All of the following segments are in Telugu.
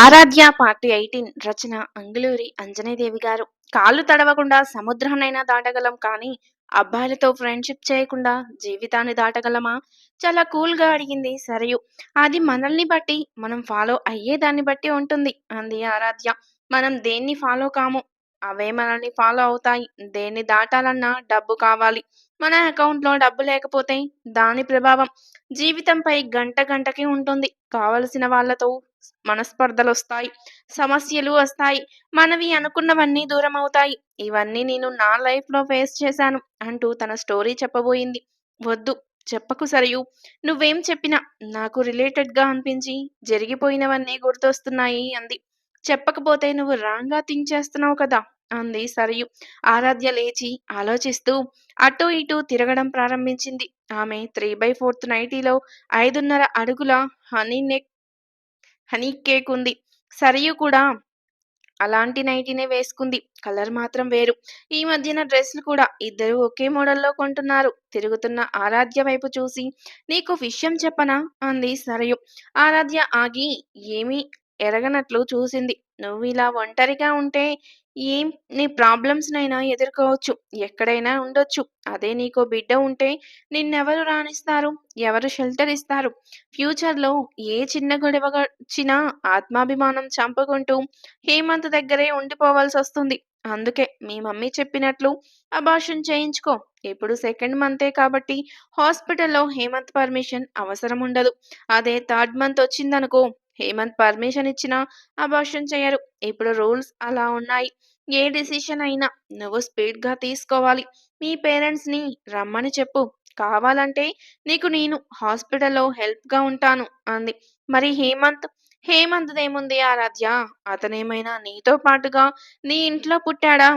Aaradhya part eighteen Rachana Anguluri Anjanidevi garu. కాళ్ళు తడవకుండా సముద్రాన్నైనా దాటగలం కానీ అబ్బాయిలతో ఫ్రెండ్షిప్ చేయకుండా జీవితాన్ని దాటగలమా? చాలా కూల్గా అడిగింది సరియు. అది మనల్ని బట్టి మనం ఫాలో అయ్యేదాన్ని బట్టి ఉంటుంది అంది ఆరాధ్య. మనం దేన్ని ఫాలో కాము? అవే మనల్ని ఫాలో అవుతాయి. దేన్ని దాటాలన్నా డబ్బు కావాలి. మన అకౌంట్లో డబ్బు లేకపోతే దాని ప్రభావం జీవితంపై గంట గంటకి ఉంటుంది. కావలసిన వాళ్ళతో మనస్పర్ధలు వస్తాయి సమస్యలు వస్తాయి మనవి అనుకున్నవన్నీ దూరం అవుతాయి ఇవన్నీ నేను నా లైఫ్లో ఫేస్ చేశాను అంటూ తన స్టోరీ చెప్పబోయింది. వద్దు చెప్పకు సరియు. నువ్వేం చెప్పినా నాకు రిలేటెడ్గా అనిపించి జరిగిపోయినవన్నీ గుర్తొస్తున్నాయి అంది. చెప్పకపోతే నువ్వు రాంగా థింక్ చేస్తున్నావు కదా అంది సరియు. ఆరాధ్య లేచి ఆలోచిస్తూ అటు ఇటు తిరగడం ప్రారంభించింది. ఆమె త్రీ బై ఫోర్త్ నైటీలో ఐదున్నర అడుగుల హనీ నెక్ హనీ కేక్ ఉంది సరియు కూడా అలాంటి నైటీనే వేసుకుంది. కలర్ మాత్రం వేరు. ఈ మధ్యన డ్రెస్సులు కూడా ఇద్దరు ఒకే మోడల్లో కొంటున్నారు. తిరుగుతున్న ఆరాధ్య వైపు చూసి నీకు విషయం చెప్పనా? అంది సరయు. ఆరాధ్య ఆగి ఏమీ ఎరగనట్లు చూసింది. నువ్వు ఇలా ఒంటరిగా ఉంటే ఏం నీ ప్రాబ్లమ్స్నైనా ఎదుర్కోవచ్చు. ఎక్కడైనా ఉండొచ్చు. అదే నీకో బిడ్డ ఉంటే నిన్నెవరు రాణిస్తారు? ఎవరు షెల్టర్ ఇస్తారు? ఫ్యూచర్లో ఏ చిన్న గొడవ వచ్చినా ఆత్మాభిమానం చంపుకుంటూ హేమంత్ దగ్గరే ఉండిపోవాల్సి వస్తుంది అందుకే మీ మమ్మీ చెప్పినట్లు అబార్షన్ చేయించుకో. ఇప్పుడు సెకండ్ మంతే కాబట్టి హాస్పిటల్లో హేమంత్ పర్మిషన్ అవసరం ఉండదు అదే థర్డ్ మంత్ వచ్చిందనుకో హేమంత్ పర్మిషన్ ఇచ్చినా అబార్షన్ చేయరు. ఇప్పుడు రూల్స్ అలా ఉన్నాయి. ఏ డిసిషన్ అయినా నువ్వు స్పీడ్గా తీసుకోవాలి. మీ పేరెంట్స్ని రమ్మని చెప్పు. కావాలంటే నీకు నేను హాస్పిటల్లో హెల్ప్గా ఉంటాను అంది. మరి హేమంత్? హేమంత్దేముంది ఆరాధ్య? అతనేమైనా నీతో పాటుగా నీ ఇంట్లో పుట్టాడా?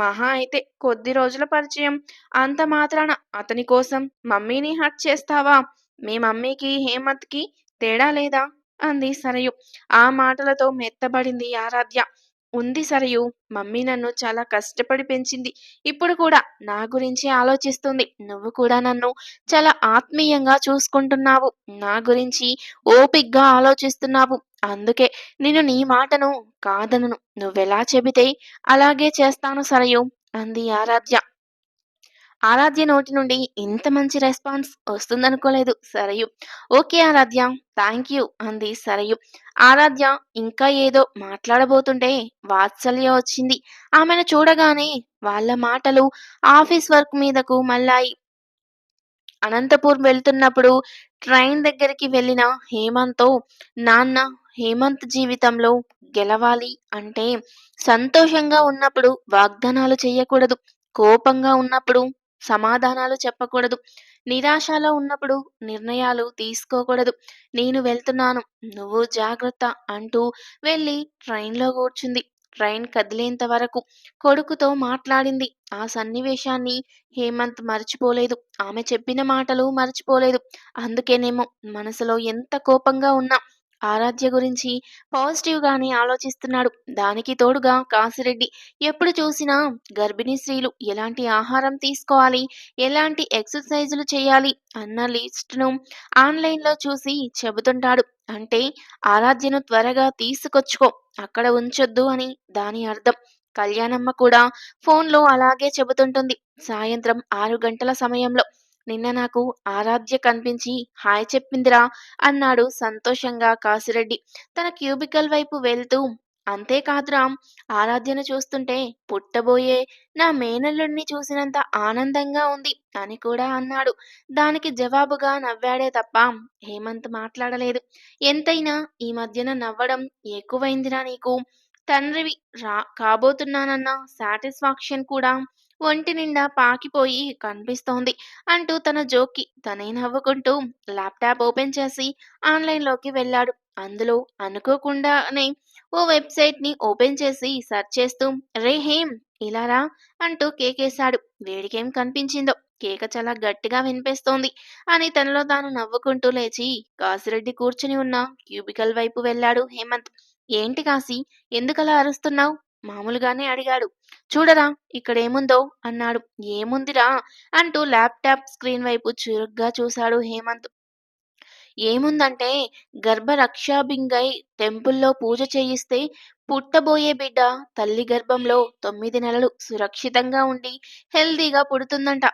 మహా అయితే కొద్ది రోజుల పరిచయం. అంత మాత్రాన అతని కోసం మమ్మీని హర్ట్ చేస్తావా? మీ మమ్మీకి హేమంత్కి తేడా లేదా? అంది సరయు. ఆ మాటలతో మెత్తబడింది ఆరాధ్య. ఉంది సరయు మమ్మీ నన్ను చాలా కష్టపడి పెంచింది. ఇప్పుడు కూడా నా గురించి ఆలోచిస్తుంది. నువ్వు కూడా నన్ను చాలా ఆత్మీయంగా చూసుకుంటున్నావు. నా గురించి ఓపిగ్గా ఆలోచిస్తున్నావు. అందుకే నేను నీ మాటను కాదనను. నువ్వెలా చెబితే అలాగే చేస్తాను సరయు అంది ఆరాధ్య. ఆరాధ్య నోటి నుండి ఇంత మంచి response వస్తుందనుకోలేదు Sarayu. Okay Aaradhya thank you అంది సరయు. ఆరాధ్య ఇంకా ఏదో మాట్లాడబోతుంటే వాత్సల్య వచ్చింది. ఆమెను చూడగానే వాళ్ళ మాటలు ఆఫీస్ వర్క్ మీదకు మళ్ళాయి. అనంతపూర్ వెళ్తున్నప్పుడు ట్రైన్ దగ్గరికి వెళ్ళిన హేమంత్తో నాన్న హేమంత్ జీవితంలో గెలవాలి అంటే సంతోషంగా ఉన్నప్పుడు వాగ్దానాలు చేయకూడదు. కోపంగా ఉన్నప్పుడు సమాధానాలు చెప్పకూడదు. నిరాశలో ఉన్నప్పుడు నిర్ణయాలు తీసుకోకూడదు. నేను వెళ్తున్నాను. నువ్వు జాగ్రత్త అంటూ వెళ్ళి ట్రైన్లో కూర్చుంది. ట్రైన్ కదిలేంత వరకు కొడుకుతో మాట్లాడింది. ఆ సన్నివేశాన్ని హేమంత్ మర్చిపోలేదు. ఆమె చెప్పిన మాటలు మర్చిపోలేదు. అందుకేనేమో మనసులో ఎంత కోపంగా ఉన్నా ఆరాధ్య గురించి పాజిటివ్ గానే ఆలోచిస్తున్నాడు. దానికి తోడుగా కాసిరెడ్డి ఎప్పుడు చూసినా గర్భిణీ స్త్రీలు ఎలాంటి ఆహారం తీసుకోవాలి ఎలాంటి ఎక్సర్సైజులు చేయాలి అన్న లిస్టును ఆన్లైన్లో చూసి చెబుతుంటాడు. అంటే ఆరాధ్యను త్వరగా తీసుకొచ్చుకో అక్కడ ఉంచొద్దు అని దాని అర్థం. కళ్యాణమ్మ కూడా ఫోన్లో అలాగే చెబుతుంటుంది. సాయంత్రం ఆరు గంటల సమయంలో నిన్న నాకు ఆరాధ్య కనిపించి హాయ్ చెప్పిందిరా అన్నాడు సంతోషంగా కాసిరెడ్డి. తన క్యూబికల్ వైపు వెళ్తూ అంతేకాదురా ఆరాధ్యను చూస్తుంటే పుట్టబోయే నా మేనల్లుడిని చూసినంత ఆనందంగా ఉంది అని కూడా అన్నాడు. దానికి జవాబుగా నవ్వాడే తప్ప హేమంత్ మాట్లాడలేదు. ఎంతైనా ఈ మధ్యన నవ్వడం ఎక్కువైందిరా నీకు. తండ్రివి రా కాబోతున్నానన్న సాటిస్ఫాక్షన్ కూడా ఒంటి నిండా పాకిపోయి కనిపిస్తోంది అంటూ తన జోక్కి తనే నవ్వుకుంటూ ల్యాప్టాప్ ఓపెన్ చేసి ఆన్లైన్లోకి వెళ్ళాడు. అందులో అనుకోకుండానే ఓ వెబ్సైట్ని ఓపెన్ చేసి సెర్చ్ చేస్తూ రే హేమ్ ఇలా రా అంటూ కేకేశాడు. వేడికేం కనిపించిందో? కేక చాలా గట్టిగా వినిపిస్తోంది అని తనలో తాను నవ్వుకుంటూ లేచి కాసిరెడ్డి కూర్చుని ఉన్న క్యూబికల్ వైపు వెళ్ళాడు హేమంత్. ఏంటి కాసి ఎందుకలా అరుస్తున్నావు? మామూలుగానే అడిగాడు. చూడరా ఇక్కడేముందో? అన్నాడు. ఏముందిరా? అంటూ ల్యాప్టాప్ స్క్రీన్ వైపు చురుగ్గా చూశాడు హేమంత్. ఏముందంటే గర్భరక్షాభింగై టెంపుల్లో పూజ చేయిస్తే పుట్టబోయే బిడ్డ తల్లి గర్భంలో తొమ్మిది నెలలు సురక్షితంగా ఉండి హెల్దీగా పుడుతుందంట.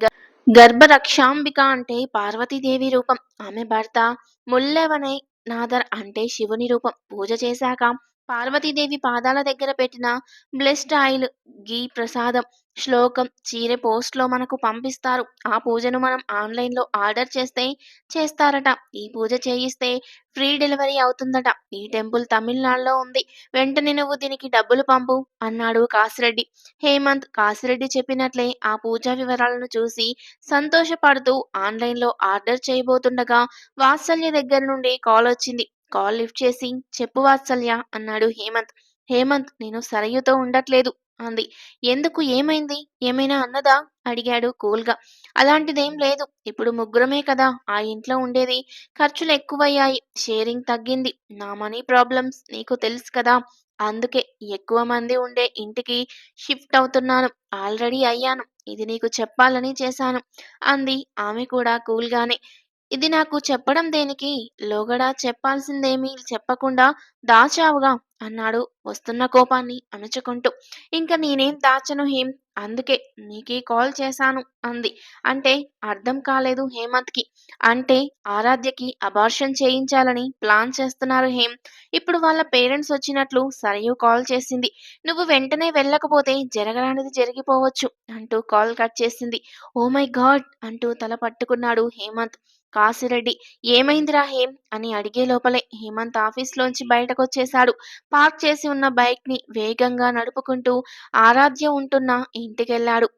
గ- గర్భరక్షాంబిక అంటే పార్వతీదేవి రూపం. ఆమె భర్త ముల్లెవనై నాదర్ అంటే శివుని రూపం. పూజ చేశాక పార్వతీదేవి పాదాల దగ్గర పెట్టిన బ్లెస్డ్ ఆయిల్ గీ ప్రసాదం శ్లోకం చీర పోస్ట్లో మనకు పంపిస్తారు. ఆ పూజను మనం ఆన్లైన్లో ఆర్డర్ చేస్తే చేస్తారట. ఈ పూజ చేయిస్తే ఫ్రీ డెలివరీ అవుతుందట. ఈ టెంపుల్ తమిళనాడులో ఉంది. వెంటనే నువ్వు దీనికి డబ్బులు పంపు అన్నాడు కాసిరెడ్డి. హేమంత్ కాసిరెడ్డి చెప్పినట్లే ఆ పూజా వివరాలను చూసి సంతోషపడుతూ ఆన్లైన్లో ఆర్డర్ చేయబోతుండగా వాత్సల్య దగ్గర నుండి కాల్ వచ్చింది. కాల్ లిఫ్ట్ చేసి చెప్పు వాత్సల్య అన్నాడు హేమంత్. హేమంత్ నేను సరయుతో ఉండట్లేదు అంది. ఎందుకు? ఏమైంది? ఏమైనా అన్నదా? అడిగాడు కూల్గా. అలాంటిదేం లేదు. ఇప్పుడు ముగ్గురమే కదా. ఆ ఇంట్లో ఉండేది ఖర్చులు ఎక్కువయ్యాయి. షేరింగ్ తగ్గింది. నా మనీ ప్రాబ్లమ్స్ నీకు తెలుసు కదా. అందుకే ఎక్కువ మంది ఉండే ఇంటికి షిఫ్ట్ అవుతున్నాను. ఆల్రెడీ అయ్యాను. ఇది నీకు చెప్పాలని చేశాను అంది ఆమె కూడా కూల్గానే. ఇది నాకు చెప్పడం దేనికి? లోగడ చెప్పాల్సిందేమీ చెప్పకుండా దాచావుగా అన్నాడు వస్తున్న కోపాన్ని అణుచుకుంటూ. ఇంకా నేనేం దాచను హేం అందుకే నీకే కాల్ చేశాను అంది. అంటే అర్థం కాలేదు హేమంత్కి. అంటే ఆరాధ్యకి అబార్షన్ చేయించాలని ప్లాన్ చేస్తున్నారు హేమ్. ఇప్పుడు వాళ్ళ పేరెంట్స్ వచ్చినట్లు సరయు కాల్ చేసింది. నువ్వు వెంటనే వెళ్ళకపోతే జరగరానిది జరిగిపోవచ్చు అంటూ కాల్ కట్ చేసింది. ఓ మై గాడ్ అంటూ తల పట్టుకున్నాడు హేమంత్. కాసిరెడ్డి ఏమైందిరా హేం? అని అడిగే లోపలే హేమంత్ ఆఫీస్లోంచి బయటకొచ్చేశాడు. పార్క్ చేసి ఉన్న బైక్ని వేగంగా నడుపుకుంటూ ఆరాధ్య ఉంటున్న ఇంటికెళ్ళాడు.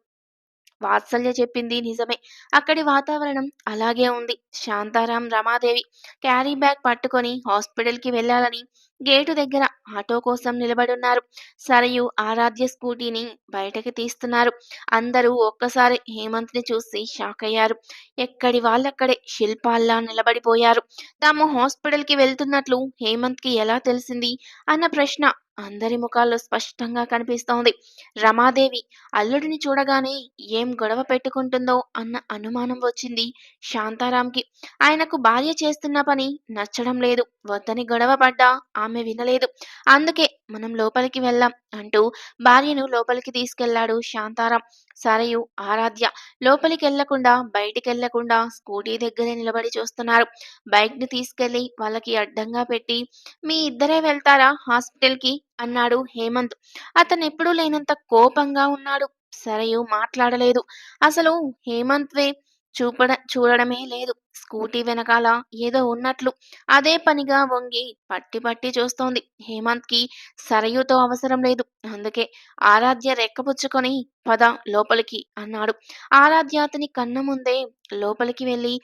వాత్సల్య చెప్పింది నిజమే. అక్కడి వాతావరణం అలాగే ఉంది. శాంతారాం రమాదేవి క్యారీ బ్యాగ్ పట్టుకొని హాస్పిటల్కి వెళ్ళాలని గేటు దగ్గర ఆటో కోసం నిలబడున్నారు. సరయు ఆరాధ్య స్కూటీని బయటకి తీస్తున్నారు. అందరూ ఒక్కసారి హేమంత్ని చూసి షాక్ అయ్యారు. ఎక్కడి వాళ్ళక్కడే శిల్పాల్లా నిలబడిపోయారు. తాము హాస్పిటల్కి వెళ్తున్నట్లు హేమంత్కి ఎలా తెలిసింది? అన్న ప్రశ్న అందరి ముఖాల్లో స్పష్టంగా కనిపిస్తోంది. రమాదేవి అల్లుడిని చూడగానే ఏం గొడవ పెట్టుకుంటుందో అన్న అనుమానం వచ్చింది శాంతారాంకి. ఆయనకు భార్య చేస్తున్న పని నచ్చడం లేదు. వద్దని గొడవ పడ్డా ఆమె వినలేదు. అందుకే మనం లోపలికి వెళ్దాం అంటూ భార్యను లోపలికి తీసుకెళ్ళాడు శాంతారాం. సరయు ఆరాధ్య. లోపలికి వెళ్ళకుండా బయటికి వెళ్ళకుండా స్కూటీ దగ్గరే నిలబడి చూస్తున్నారు. బైక్ని తీసుకెళ్ళి వాళ్ళకి అడ్డంగా పెట్టి మీ ఇద్దరే వెళ్తారా హాస్పిటల్కి అన్నాడు హేమంత్. అతను ఎప్పుడూ లేనంత కోపంగా ఉన్నాడు. సరయు మాట్లాడలేదు. అసలు హేమంత్ వే చూపడ చూడడమే లేదు. స్కూటీ వెనకాల ఏదో ఉన్నట్లు అదే పనిగా వంగి పట్టి పట్టి చూస్తోంది. హేమంత్కి సరయుతో అవసరం లేదు. అందుకే ఆరాధ్య రెక్కపుచ్చుకొని పద లోపలికి అన్నాడు. ఆరాధ్య అతని కన్న ముందే లోపలికి వెళ్ళి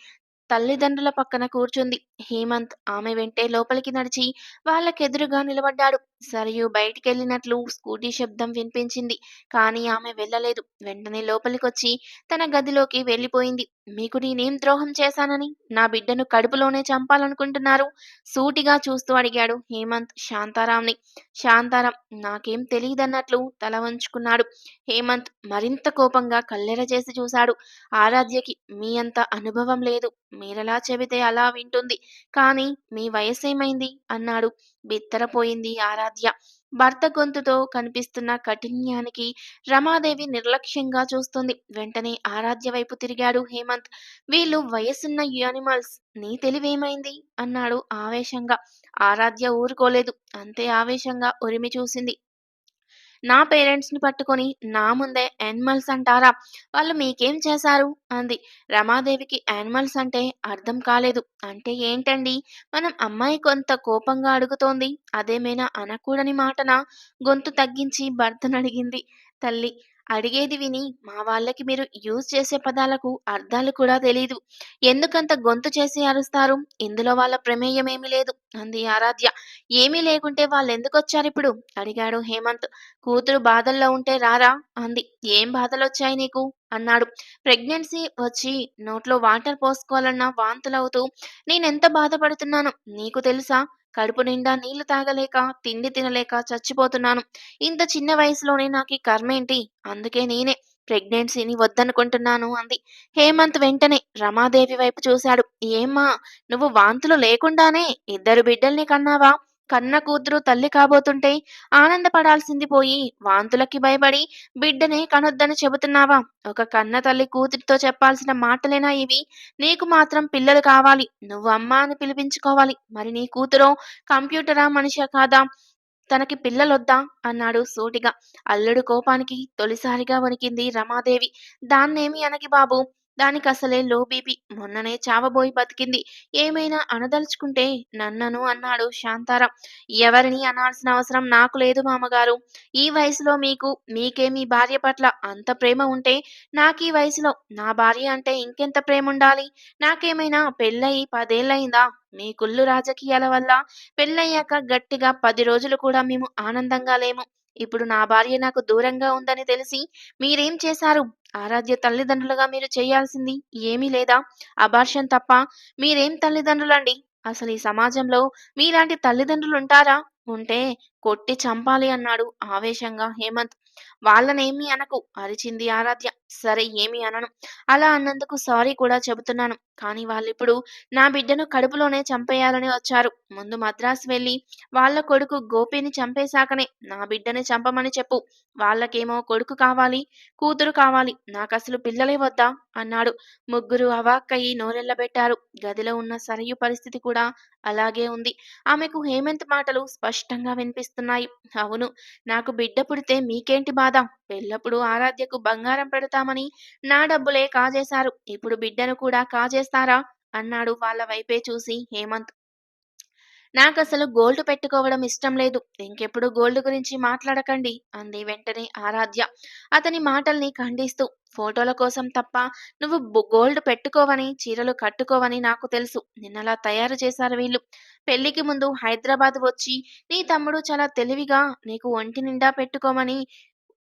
తల్లిదండ్రుల పక్కన కూర్చుంది. హేమంత్ ఆమె వెంటే లోపలికి నడిచి వాళ్ళకెదురుగా నిలబడ్డాడు. సరియు బయటికెళ్ళినట్లు స్కూటీ శబ్దం వినిపించింది. కానీ ఆమె వెళ్ళలేదు. వెంటనే లోపలికొచ్చి తన గదిలోకి వెళ్ళిపోయింది. మీకు నేనేం ద్రోహం చేశానని? నా బిడ్డను కడుపులోనే చంపాలనుకుంటున్నారు? సూటిగా చూస్తూ అడిగాడు హేమంత్ శాంతారాంని. శాంతారాం నాకేం తెలియదన్నట్లు తల వంచుకున్నాడు. హేమంత్ మరింత కోపంగా కల్లెర చేసి చూశాడు. ఆరాధ్యకి మీ అంత అనుభవం లేదు. మీరెలా చెబితే అలా వింటుంది. కానీ మీ వయసేమైంది? అన్నాడు. బిత్తరపోయింది ఆరాధ్య. భర్త గొంతుతో కనిపిస్తున్న కఠిన్యానికి రమాదేవి నిర్లక్ష్యంగా చూస్తుంది. వెంటనే ఆరాధ్య వైపు తిరిగాడు హేమంత్. వీళ్ళు వయసున్న యానిమల్స్ నీ తెలివేమైంది? అన్నాడు ఆవేశంగా. ఆరాధ్య ఊరుకోలేదు. అంతే ఆవేశంగా ఉరిమి చూసింది. నా పేరెంట్స్ని పట్టుకొని నా ముందే యానిమల్స్ అంటారా? వాళ్ళు మీకేం చేశారు? అంది. రమాదేవికి యానిమల్స్ అంటే అర్థం కాలేదు. అంటే ఏంటండి? మనం అమ్మాయి కొంత కోపంగా అడుగుతోంది. అదేమైనా అనకూడని మాటనా? గొంతు తగ్గించి భర్తను అడిగింది. తల్లి అడిగేది విని మా వాళ్ళకి మీరు యూజ్ చేసే పదాలకు అర్థాలు కూడా తెలీదు. ఎందుకంత గొంతు చేసి అరుస్తారు? ఇందులో వాళ్ళ ప్రమేయం ఏమీ లేదు అంది ఆరాధ్య. ఏమీ లేకుంటే వాళ్ళు ఎందుకు వచ్చారు ఇప్పుడు? అడిగాడు హేమంత్. కూతురు బాధల్లో ఉంటే రారా? అంది. ఏం బాధలు వచ్చాయి నీకు? అన్నాడు. ప్రెగ్నెన్సీ వచ్చి నోట్లో వాటర్ పోసుకోవాలన్న వాంతులవుతూ నేనెంత బాధపడుతున్నాను నీకు తెలుసా? కడుపు నిండా నీళ్ళు తాగలేక తిండి తినలేక చచ్చిపోతున్నాను. ఇంత చిన్న వయసులోనే నాకు ఈ కర్మేంటి అందుకే నేనే ప్రెగ్నెన్సీని వద్దనుకుంటున్నాను అంది. హేమంత్ వెంటనే రమాదేవి వైపు చూశాడు. ఏమ్మా నువ్వు వాంతులు లేకుండానే ఇద్దరు బిడ్డల్ని కన్నావా? కన్న కూతురు తల్లి కాబోతుంటే ఆనందపడాల్సింది పోయి వాంతులకి భయపడి బిడ్డనే కనొద్దని చెబుతున్నావా? ఒక కన్న తల్లి కూతురితో చెప్పాల్సిన మాటలేనా ఇవి? నీకు మాత్రం పిల్లలు కావాలి. నువ్వు అమ్మ అని పిలిపించుకోవాలి. మరి నీ కూతురో కంప్యూటరా మనిషా కాదా? తనకి పిల్లలొద్దా? అన్నాడు సూటిగా. అల్లుడు కోపానికి తొలిసారిగా వణికింది రమాదేవి. దాన్నేమి అనకి బాబు? దానికి అసలే లో బీపీ మొన్ననే చావబోయి బతికింది. ఏమైనా అనదలుచుకుంటే నన్నను అన్నాడు శాంతారాం. ఎవరిని అనాల్సిన అవసరం నాకు లేదు మామగారు. ఈ వయసులో మీకు మీకే మీ భార్య పట్ల అంత ప్రేమ ఉంటే నాకు ఈ వయసులో నా భార్య అంటే ఇంకెంత ప్రేమ ఉండాలి నాకేమైనా పెళ్ళయి పదేళ్ళయిందా? మీ కుళ్ళు రాజకీయాల వల్ల పెళ్ళయ్యాక గట్టిగా పది రోజులు కూడా మేము ఆనందంగా లేము. ఇప్పుడు నా భార్య నాకు దూరంగా ఉందని తెలిసి మీరేం చేశారు? ఆరాధ్య తల్లిదండ్రులుగా మీరు చేయాల్సింది ఏమీ లేదా? అబార్షన్ తప్ప మీరేం తల్లిదండ్రులండి? అసలు ఈ సమాజంలో మీలాంటి తల్లిదండ్రులు ఉంటారా ఉంటే కొట్టి చంపాలి అన్నాడు ఆవేశంగా హేమంత్. వాళ్ళనేమీ అనకు అరిచింది ఆరాధ్య. సరే ఏమీ అనను. అలా అన్నందుకు సారీ కూడా చెబుతున్నాను. కానీ వాళ్ళిప్పుడు నా బిడ్డను కడుపులోనే చంపేయాలని వచ్చారు. ముందు మద్రాసు వెళ్ళి వాళ్ళ కొడుకు గోపిని చంపేశాకనే నా బిడ్డని చంపమని చెప్పు. వాళ్ళకేమో కొడుకు కావాలి కూతురు కావాలి. నాకు అసలు పిల్లలే వద్దా? అన్నాడు. ముగ్గురు అవాక్కయ్యి నోరెళ్ళబెట్టారు గదిలో ఉన్న సరయు పరిస్థితి కూడా అలాగే ఉంది. ఆమెకు హేమంత్ మాటలు స్పష్టంగా వినిపిస్తున్నాయి అవును నాకు బిడ్డ పుడితే మీకేంటి బాధ? పెళ్ళప్పుడు ఆరాధ్యకు బంగారం పెడతామని నా డబ్బులే కాజేశారు. ఇప్పుడు బిడ్డను కూడా కాజేస్తారా? అన్నాడు వాళ్ళ వైపే చూసి హేమంత్. నాకు అసలు గోల్డ్ పెట్టుకోవడం ఇష్టం లేదు. ఇంకెప్పుడు గోల్డ్ గురించి మాట్లాడకండి అంది వెంటనే ఆరాధ్య. అతని మాటల్ని ఖండిస్తూ ఫోటోల కోసం తప్ప నువ్వు గోల్డ్ పెట్టుకోవని చీరలు కట్టుకోవని నాకు తెలుసు. నిన్నలా తయారు చేశారు వీళ్ళు. పెళ్ళికి ముందు హైదరాబాద్ వచ్చి నీ తమ్ముడు చాలా తెలివిగా నీకు ఒంటి నిండా పెట్టుకోమని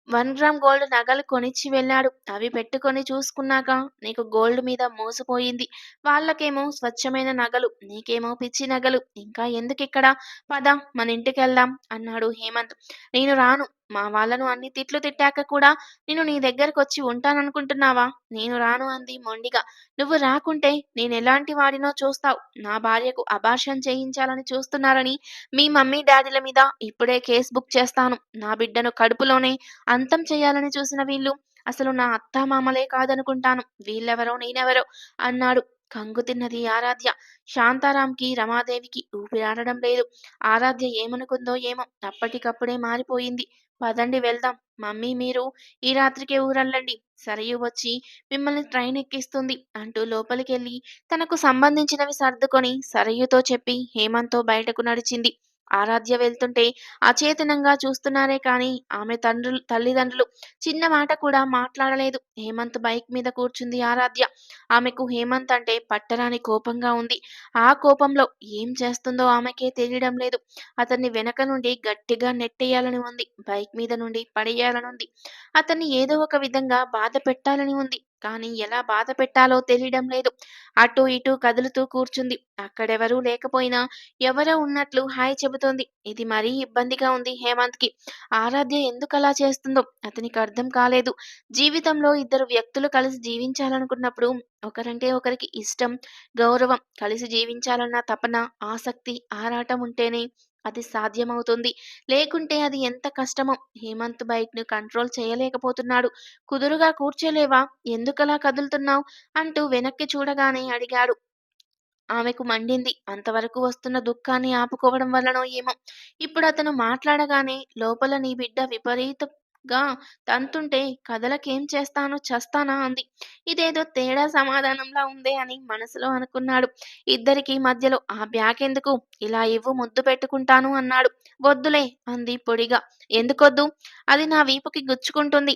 వన్ గ్రామ్ గోల్డ్ నగలు కొనిచ్చి వెళ్ళాడు. అవి పెట్టుకొని చూసుకున్నాక నీకు గోల్డ్ మీద మోసపోయింది. వాళ్ళకేమో స్వచ్ఛమైన నగలు నీకేమో పిచ్చి నగలు. ఇంకా ఎందుకు ఇక్కడ పద మన ఇంటికి వెళ్దాం అన్నాడు హేమంత్. నేను రాను. మా వాళ్ళను అన్ని తిట్లు తిట్టాక కూడా నేను నీ దగ్గరకు వచ్చి ఉంటాననుకుంటున్నావా? నేను రాను అంది మొండిగా. నువ్వు రాకుంటే నేను ఎలాంటి వాడినో చూస్తావు. నా భార్యకు అబార్షన్ చేయించాలని చూస్తున్నారని మీ మమ్మీ డాడీల మీద ఇప్పుడే కేస్ బుక్ చేస్తాను. నా బిడ్డను కడుపులోనే అంతం చేయాలని చూసిన వీళ్ళు అసలు నా అత్తామామలే కాదనుకుంటాను. వీళ్ళెవరో నేనెవరో అన్నాడు కంగుతిన్నది ఆరాధ్య. శాంతారాంకి రమాదేవికి ఊపిరాడడం లేదు. ఆరాధ్య ఏమనుకుందో ఏమో అప్పటికప్పుడే మారిపోయింది. పదండి వెళ్దాం. మమ్మీ మీరు ఈ రాత్రికే ఊరెళ్ళండి. సరయు వచ్చి మిమ్మల్ని ట్రైన్ ఎక్కిస్తుంది అంటూ లోపలికెళ్ళి తనకు సంబంధించినవి సర్దుకొని సరయుతో చెప్పి హేమంతో బయటకు నడిచింది. ఆరాధ్య వెళ్తుంటే అచేతనంగా చూస్తున్నారే కాని ఆమె తండ్రులు తల్లిదండ్రులు చిన్న మాట కూడా మాట్లాడలేదు. హేమంత్ బైక్ మీద కూర్చుంది ఆరాధ్య. ఆమెకు హేమంత్ అంటే పట్టరాని కోపంగా ఉంది. ఆ కోపంలో ఏం చేస్తుందో ఆమెకే తెలియడం లేదు. అతన్ని వెనక నుండి గట్టిగా నెట్టేయాలని ఉంది. బైక్ మీద నుండి పడేయాలని ఉంది. అతన్ని ఏదో ఒక విధంగా బాధ పెట్టాలని ఉంది. కానీ ఎలా బాధ పెట్టాలో తెలియడం లేదు. అటు ఇటు కదులుతూ కూర్చుంది. అక్కడెవరూ లేకపోయినా ఎవరో ఉన్నట్లు హాయ్ చెబుతోంది. ఇది మరీ ఇబ్బందిగా ఉంది హేమంత్కి ఆరాధ్య ఎందుకు అలా చేస్తుందో? అతనికి అర్థం కాలేదు. జీవితంలో ఇద్దరు వ్యక్తులు కలిసి జీవించాలనుకున్నప్పుడు ఒకరంటే ఒకరికి ఇష్టం గౌరవం. కలిసి జీవించాలన్న తపన ఆసక్తి ఆరాటం ఉంటేనే అది సాధ్యమవుతుంది. లేకుంటే అది ఎంత కష్టమో. హేమంత్ బైక్ను కంట్రోల్ చేయలేకపోతున్నాడు. కుదురుగా కూర్చోలేవా? ఎందుకలా కదులుతున్నావు? అంటూ వెనక్కి చూడగానే అడిగాడు. ఆమెకు మండింది. అంతవరకు వస్తున్న దుఃఖాన్ని ఆపుకోవడం వల్లనో ఏమో. ఇప్పుడు అతను మాట్లాడగానే లోపల నీ బిడ్డ విపరీత గా తంతుంటే కథలకేం చేస్తాను చస్తానా అంది. ఇదేదో తేడా సమాధానంలా ఉందే అని మనసులో అనుకున్నాడు. ఇద్దరికి మధ్యలో ఆ బ్యాగ్ ఎందుకు ఇలా ఇవ్వు ముద్దు పెట్టుకుంటాను అన్నాడు. వద్దులే అంది పొడిగా. ఎందుకొద్దు? అది నా వీపుకి గుచ్చుకుంటుంది.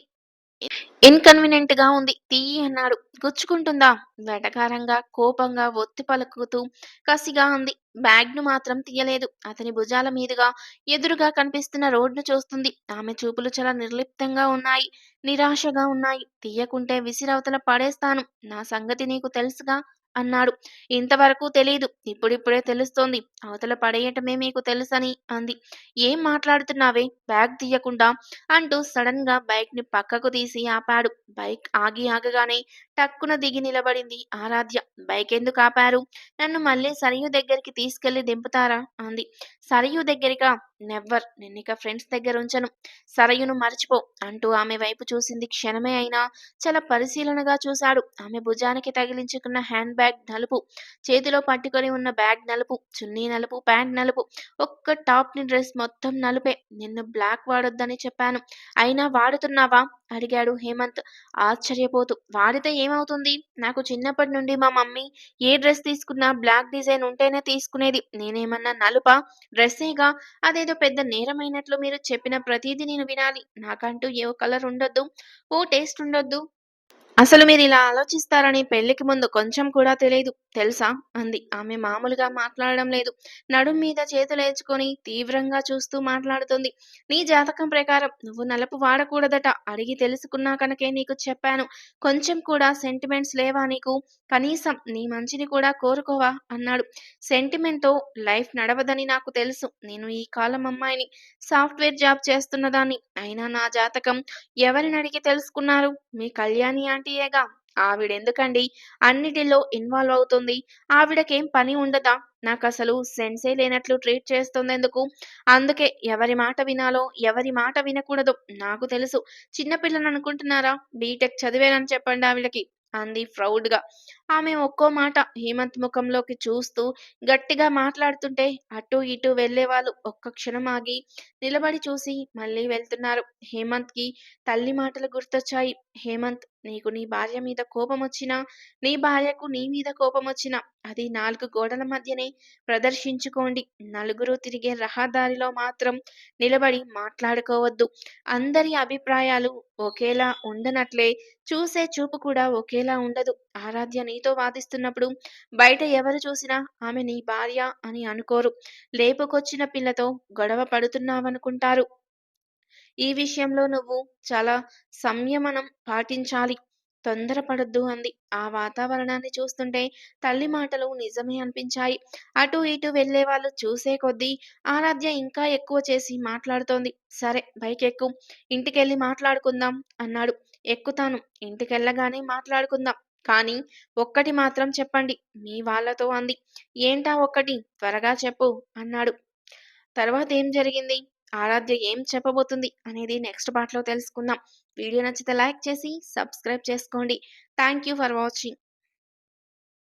ఇన్కన్వీనియంట్గా ఉంది. తీయి అన్నాడు. గుచ్చుకుంటుందా? వెటకారంగా కోపంగా ఒత్తి పలుకుతూ కసిగా అంది. బ్యాగ్ను మాత్రం తీయలేదు. అతని భుజాల మీదుగా ఎదురుగా కనిపిస్తున్న రోడ్ను చూస్తుంది. ఆమె చూపులు చాలా నిర్లిప్తంగా ఉన్నాయి. నిరాశగా ఉన్నాయి. తీయకుంటే విసిరవతల పడేస్తాను. నా సంగతి నీకు తెలుసుగా? అన్నాడు. ఇంతవరకు తెలియదు ఇప్పుడిప్పుడే తెలుస్తోంది. అవతల పడేయటమే మీకు తెలుసని అంది. ఏం మాట్లాడుతున్నావే? బ్యాగ్ తీయకుండా అంటూ సడన్గా బైక్ని పక్కకు తీసి ఆపాడు. బైక్ ఆగి ఆగగానే టక్కున దిగి నిలబడింది ఆరాధ్య. బైక్ ఎందుకు ఆపారు? నన్ను మళ్ళీ సరియు దగ్గరికి తీసుకెళ్ళి దింపుతారా? అంది. సరయు దగ్గరికా? నెవ్వర్. నిన్నిక ఫ్రెండ్స్ దగ్గర ఉంచను సరయును మర్చిపో అంటూ ఆమె వైపు చూసింది క్షణమే అయినా చాలా పరిశీలనగా చూశాడు. ఆమె భుజానికి తగిలించుకున్న హ్యాండ్ బ్యాగ్ నలుపు. చేతిలో పట్టుకొని ఉన్న బ్యాగ్ నలుపు. చున్నీ నలుపు. ప్యాంట్ నలుపు. ఒక్క టాప్‌ని డ్రెస్ మొత్తం నలుపే. నిన్ను బ్లాక్ వాడొద్దని చెప్పాను. అయినా వాడుతున్నావా? అడిగాడు హేమంత్ ఆశ్చర్యపోతూ. వాడితే ఏమవుతుంది? నాకు చిన్నప్పటి నుండి మా మమ్మీ ఏ డ్రెస్ తీసుకున్నా బ్లాక్ డిజైన్ ఉంటేనే తీసుకునేది. నేనేమన్నా నలుపా? డ్రెస్సేగా. అదేదో పెద్ద నేరమైనట్లు మీరు చెప్పిన ప్రతిదీ నేను వినాలి. నాకంటూ ఏ కలర్ ఉండొద్దు. ఓ టేస్ట్ ఉండొద్దు. అసలు మీరు ఇలా ఆలోచిస్తారని పెళ్ళికి ముందు కొంచెం కూడా తెలియదు తెలుసా? అంది. ఆమె మామూలుగా మాట్లాడడం లేదు. నడుం మీద చేతులేచుకొని తీవ్రంగా చూస్తూ మాట్లాడుతుంది నీ జాతకం ప్రకారం నువ్వు నలుపు వాడకూడదట. అడిగి తెలుసుకున్నా కనుకే నీకు చెప్పాను. కొంచెం కూడా సెంటిమెంట్స్ లేవా నీకు? కనీసం నీ మంచిని కూడా కోరుకోవా? అన్నాడు. సెంటిమెంట్‌తో లైఫ్ నడవదని నాకు తెలుసు. నేను ఈ కాలం అమ్మాయిని. సాఫ్ట్‌వేర్ జాబ్ చేస్తున్నదాన్ని. అయినా నా జాతకం ఎవరిని అడిగి తెలుసుకున్నారు? మీ కళ్యాణి ఆవిడ ఎందుకండి అన్నిటిలో ఇన్వాల్వ్ అవుతుంది? ఆవిడకేం పని ఉండదా? నాకు అసలు సెన్సే లేనట్లు ట్రీట్ చేస్తోందెందుకు? అందుకే ఎవరి మాట వినాలో, ఎవరి మాట వినకూడదు నాకు తెలుసు. చిన్న అనుకుంటున్నారా బీటెక్ చెప్పండి ఆవిడకి అంది ప్రౌడ్‌గా. ఆమె ఒక్కో మాట హేమంత్ ముఖంలోకి చూస్తూ గట్టిగా మాట్లాడుతుంటే అటు ఇటు వెళ్ళే వాళ్ళు ఒక్క క్షణం ఆగి నిలబడి చూసి మళ్ళీ వెళ్తున్నారు. హేమంత్‌కి తల్లి మాటలు గుర్తొచ్చాయి. హేమంత్ నీకు నీ భార్య మీద కోపం వచ్చినా నీ భార్యకు నీ మీద కోపం వచ్చినా అది నాలుగు గోడల మధ్యనే ప్రదర్శించుకోండి. నలుగురు తిరిగే రహదారిలో మాత్రం నిలబడి మాట్లాడుకోవద్దు. అందరి అభిప్రాయాలు ఒకేలా ఉండనట్లే చూసే చూపు కూడా ఒకేలా ఉండదు. ఆరాధ్యని నీతో వాదిస్తున్నప్పుడు బయట ఎవరు చూసినా ఆమె నీ భార్య అని అనుకోరు. లేపుకొచ్చిన పిల్లతో గొడవ పడుతున్నావనుకుంటారు. ఈ విషయంలో నువ్వు చాలా సంయమనం పాటించాలి. తొందరపడద్దు అంది. ఆ వాతావరణాన్ని చూస్తుంటే తల్లి మాటలు నిజమే అనిపించాయి. అటు ఇటు వెళ్ళే వాళ్ళు చూసే కొద్దీ ఆరాధ్య ఇంకా ఎక్కువ చేసి మాట్లాడుతోంది. సరే బైకెక్కు. ఇంటికెళ్ళి మాట్లాడుకుందాం అన్నాడు. ఎక్కుతాను. ఇంటికెళ్ళగానే మాట్లాడుకుందాం. కానీ ఒక్కటి మాత్రం చెప్పండి మీ వాళ్ళతో అంది. ఏంటా ఒక్కటి? త్వరగా చెప్పు అన్నాడు. తర్వాత ఏం జరిగింది? ఆరాధ్య ఏం చెప్పబోతుంది అనేది నెక్స్ట్ పార్ట్‌లో తెలుసుకుందాం. వీడియో నచ్చితే లైక్ చేసి సబ్స్క్రైబ్ చేసుకోండి. Thank you for watching.